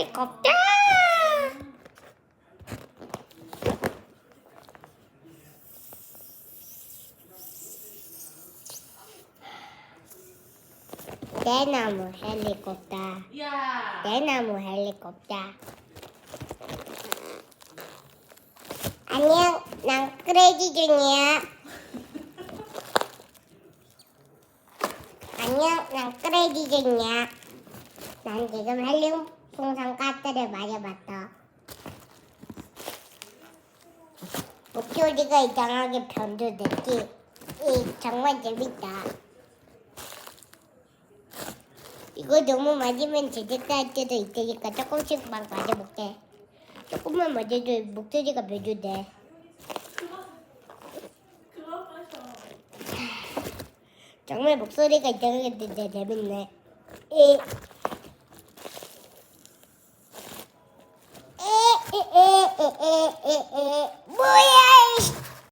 헬리콥터. 대나무 헬리콥터. 야. 대나무 헬리콥터. 안녕, 난 크레이지 중이야. 안녕, 난 크레이지 중이야. 난 지금 헬리 풍선 가스를 마셔봤어. 목소리가 이상하게 변조됐지. 이 정말 재밌다. 이거 너무 맞으면 제작할 때도 있으니까 조금씩만 맞아볼게. 조금만 맞아도 목소리가 변조돼. 정말 목소리가 이상하게 되는데 재밌네. 이 Ee, bu ya